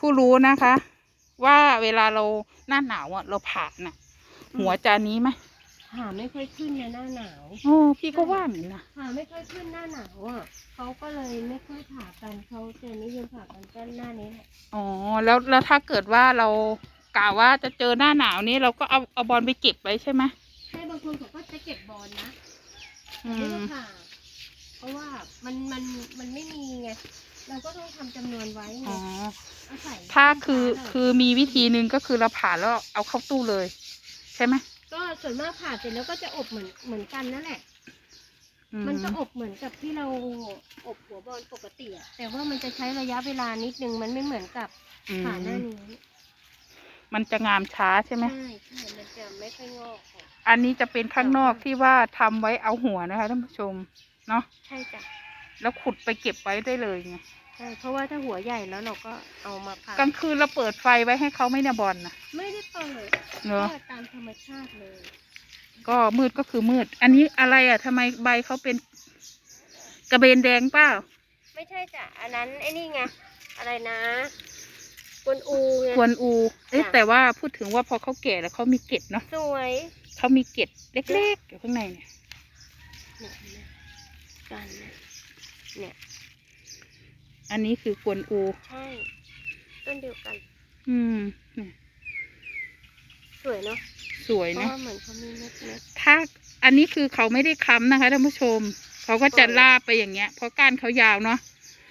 ผู้รู้นะคะ ว่าเวลาเราหน้าหนาวอะเราผ่าน่ะ หัวจานนี้ไหมหาไม่ค่อยขึ้นในหน้าหนาวโอ้พี่ก็ว่าอย่างนี้นะหาไม่ค่อยขึ้นหน้าหนาวอะเขาก็เลยไม่ค่อยผ่ากันเขาจะนิยมผ่ากันก็หน้านี้แหละอ๋อแล้วแล้วถ้าเกิดว่าเรากล่าวว่าจะเจอหน้าหนาวนี้เราก็เอาเอาบอลไปเก็บไว้ใช่ไหมใช่บางคนเขาก็จะเก็บบอลนะอืไม่มได้ผ่าเพราะว่ามันมันมันไม่มีไง เราก็ต้องทำจำนวนไว้ไงอ๋ออาศัยถ้าคือลูกาคือมีวิธีหนึ่งก็คือเราผ่าแล้วเอาเข้าตู้เลย ใช่ไหมก็ส่วนมากผ่าเสร็จแล้วก็จะอบเหมือนเหมือนกันนั่นแหละ อืมันก็อบเหมือนกับที่เราอบหัวบอลปกติอะแต่ว่ามันจะใช้ระยะเวลานิดนึงมันไม่เหมือนกับอืมผ่าหน้านี้มันจะงามช้าใช่ไหม ใช่ใช่มันจะไม่ค่อยงอกค่ะอันนี้จะเป็นข้างนอกที่ว่าทำไว้เอาหัวนะคะท่านผู้ชมเนาะ ใช่จ้ะ แล้วขุดไปเก็บไว้ได้เลยไงใช่เพราะว่าถ้าหัวใหญ่แล้วเราก็เอามาผ่ากลางคืนเราเปิดไฟไว้ให้เขาไหม่เนี่ยบอลนะ ไม่ได้เปิดเหรอ ก็ตามธรรมชาติเลย ก็มืดก็คือมืด อันนี้อะไรอะทำไมใบเขาเป็น กระเบนแดงเปล่า ไม่ใช่จ้ะอันนั้นไอ้นี่ไงอะไรนะกวนอูไงกวนอูเอ๊ะจ้ะแต่ว่าพูดถึงว่าพอเขาแก่แล้วเขามีเกล็ดเนาะสวยเขามีเกล็ดเล็กๆอยู่ข้างในเนี่ยเนี่ยเห็นไหมกันเนี่ย เนี่ย อันนี้คือกวนอู ใช่ ต้นเดียวกัน อืมเนี่ยสวยเนาะสวยเพราะนะ ว่าเหมือนเขามีเม็ดเม็ดถ้าอันนี้คือเขาไม่ได้ค้ำนะคะท่านผู้ชม เขาก็จะปล่อยลาบไปอย่างเงี้ย เพราะก้านเขายาวเนาะ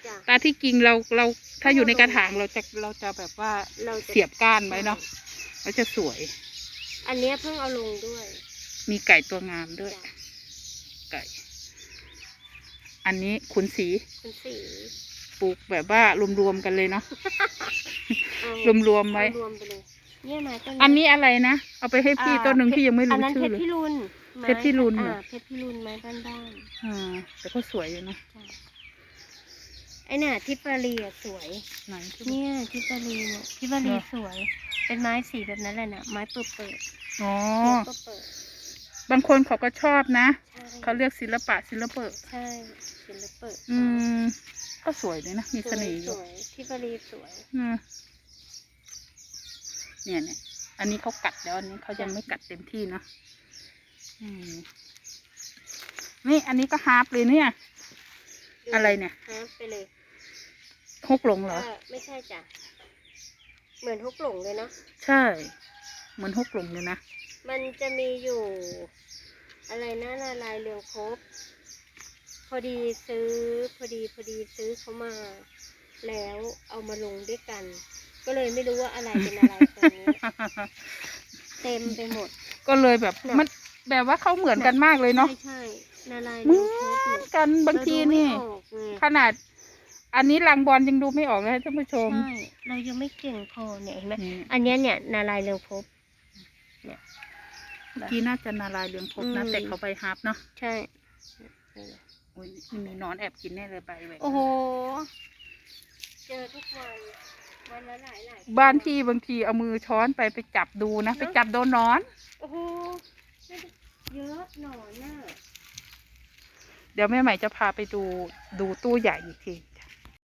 จ้ะตาที่จริงเราเราถ้าอยู่ในกระถางเราจะเราจะแบบว่าเราจะเสียบก้านไว้เนาะแล้วจะสวย อันเนี้ยเพิ่งเอาลงด้วยมีไก่ตัวงามด้วย จ้ะไก่ อันนี้ขุนสีเป็นสีปลูกแบบว่ารวมๆกันเลยเนาะเอารวมๆไว้ รวมไปเลยเนี่ยไม้ต้นอันนี้อะไรนะ เอาไปให้พี่อ่าต้นหนึ่งเพชรที่ยังไม่อันรู้นั้นชื่เพอชรเลย พิรุณไม้เพชรพิรุณเหรออ่าเพชรพิรุณไม้บ้านบ้านอ่าแต่ก็สวยอยู่นะๆจ้ะไอ้น่ะทิปารีอะสวย ไหน เนี่ยทิปารีเนี่ยทิปารีเหรอ สวย เป็นไม้สีแบบนั้นแหละนะไม้เปิดเปิดอ๋อเนื้อเปิดเปิด บางคนเขาก็ชอบนะ ใช่เขาเรียกศิลปะศิลปะใช่ศิลปะอืม ก็สวยเลยนะ มีสเสวยน่ห์อสยู่วยทิปารีสวย อืมเนี่ยเนี่ย อันนี้เขากัดแล้ว อันนี้เขายังไม่กัดเต็มที่เนอะอืมนี่อันนี้ก็ฮาร์ปเลยเนี่ย อะไรเนี่ยฮะไปเลยฮกหลงเหรอเออไม่ใช่จ้ะ เหมือนฮกหลงเลยเนาะ ใช่ เหมือนฮกหลงเลยนะ มันจะมีอยู่ อะไรนะนาลายเรืองครบพอดีซื้อพอดีพอดีซื้อเขามา แล้วเอามาลงด้วยกัน ก็เลยไม่รู้ว่าอะไรเป็นอะไรตอนนี้ เต็มไปหมด ก็เลยแบบน่ะ มันแบบว่าเขาเหมือนกันมากเลยเนาะ ใช่ใช่นาลายเหเรืมืองครบอเนี่นยกันบางทีเรดูนี่ไม่ออกไงขนาด อันนี้ลังบอลยังดูไม่ออกเลยท่านผู้ชมใช่เรายังไม่เก่งพอเนี่ยเห็นไหมนี่อันเนี้ยเนี่ยนาลายเรืองภพ เมื่อกี้น่าจะนาลายเรืองพบนะอืม แต่เขาไปฮาร์ปเนาะใช่โอ้ยนี่มีหนอนแอบกินแน่เลยใบแหวกโอ้โห เจอทุกวัน วันละหลายหลายตัวบ้านพี่บางทีเอามือช้อนไปไปจับดูนะ ไปจับโดนหนอน โอ้โหไม่ได้เยอะหนอนน่ะเดี๋ยวแม่ใหม่จะพาไปดูดูตู้ใหญ่อีกที